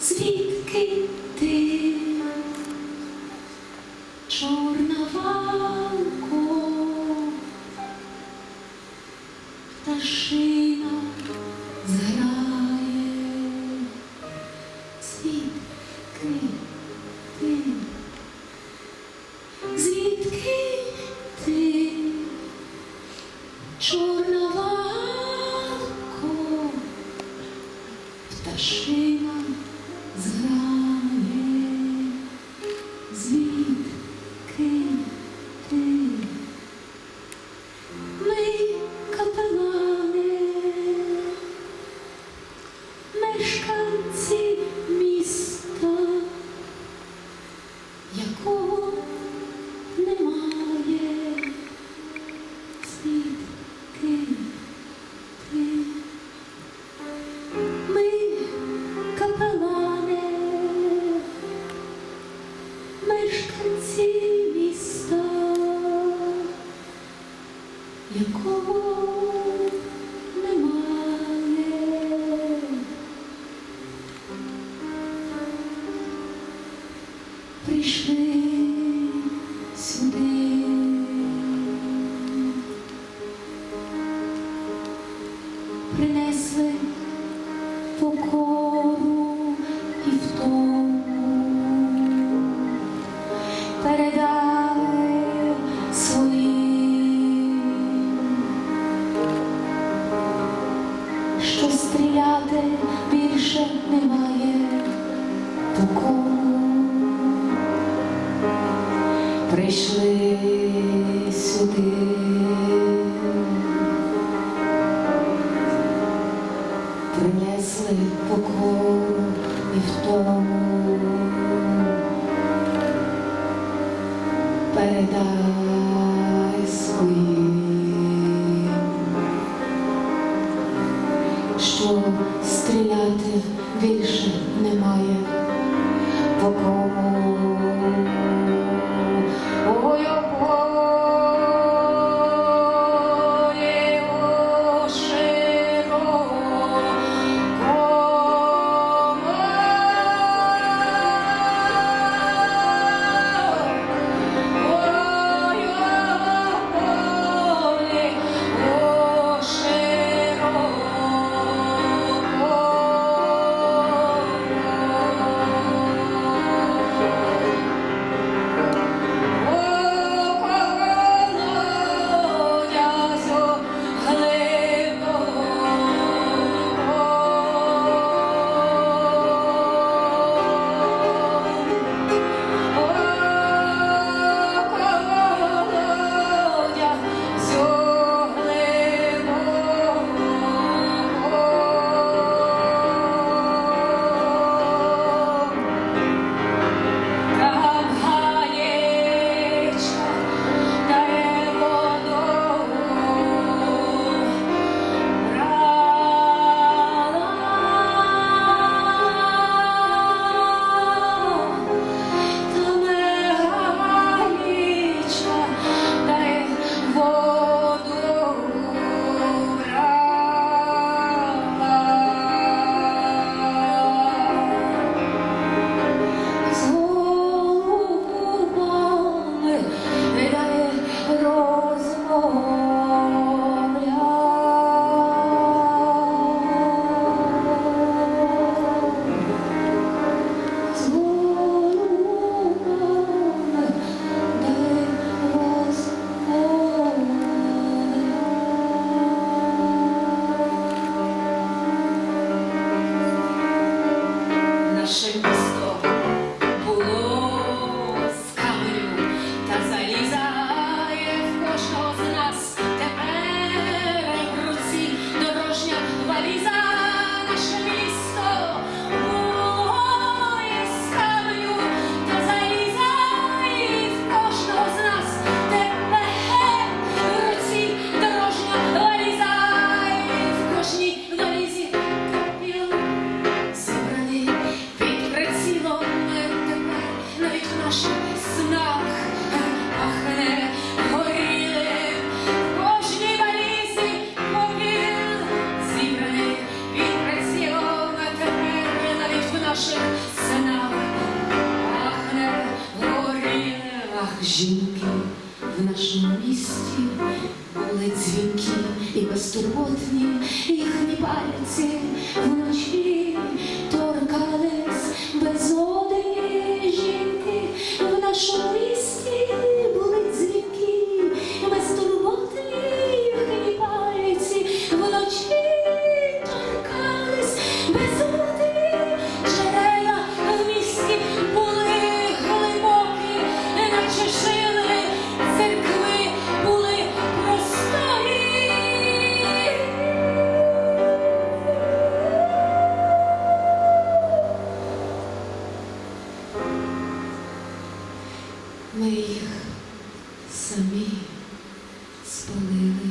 Звідки ти, чорна валко, пташина? Мешканці міста, якого немає, звідки ти? Ми капелани, мешканці міста, якого передай своїм, що стріляти більше немає по. Прийшли сюди. принесли покору і втому. Передай своїм, що стріляти більше немає по кому. Жінки в нашому місті були дзвінки і безтурботні, їхні пальці вночі торкались безодні жінки в нашому місті. Ми їх самі спалили.